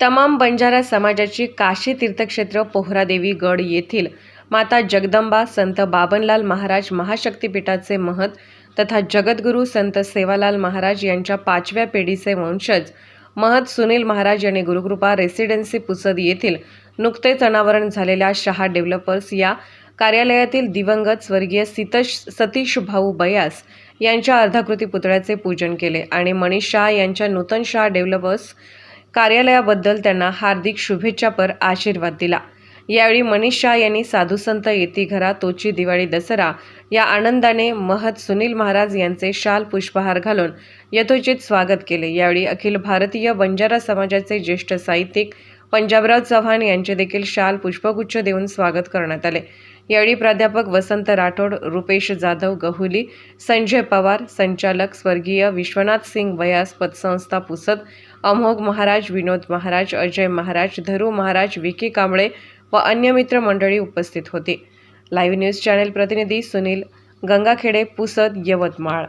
तमाम बंजारा समाजाची काशी तीर्थक्षेत्र पोहरादेवी गड येथील माता जगदंबा संत बाबनलाल महाराज महाशक्तीपीठाचे महत तथा जगद्गुरू संत सेवालाल महाराज यांच्या पाचव्या पिढीचे वंशज महत सुनील महाराज यांनी गुरुकृपा रेसिडेन्सी पुसद येथील नुकतेच अनावरण झालेल्या शहा डेव्हलपर्स या कार्यालयातील दिवंगत स्वर्गीय सितश सतीश भाऊ बयास यांच्या अर्धाकृती पुतळ्याचे पूजन केले आणि मनीष शहा यांच्या नूतन शहा डेव्हलपर्स कार्यालयाबद्दल त्यांना हार्दिक शुभेच्छापर आशीर्वाद दिला. यावेळी मनीष शाह यांनी साधुसंत येती घरा तोची दिवाळी दसरा या आनंदाने महत सुनील महाराज यांचे शाल पुष्पहार घालून यथोचित स्वागत केले. यावेळी अखिल भारतीय बंजारा समाजाचे ज्येष्ठ साहित्यिक पंजाबराव चव्हाण यांचे देखील शाल पुष्पगुच्छ देऊन स्वागत करण्यात आले. यावेळी प्राध्यापक वसंत राठोड रुपेश जाधव गहुली संजय पवार संचालक स्वर्गीय विश्वनाथ सिंग वयास पतसंस्था पुसद अमोघ महाराज विनोद महाराज अजय महाराज धरू महाराज विकी कांबळे व अन्य मित्रमंडळी उपस्थित होती. लाईव्ह न्यूज चॅनेल प्रतिनिधी सुनील गंगाखेडे पुसद यवतमाळ.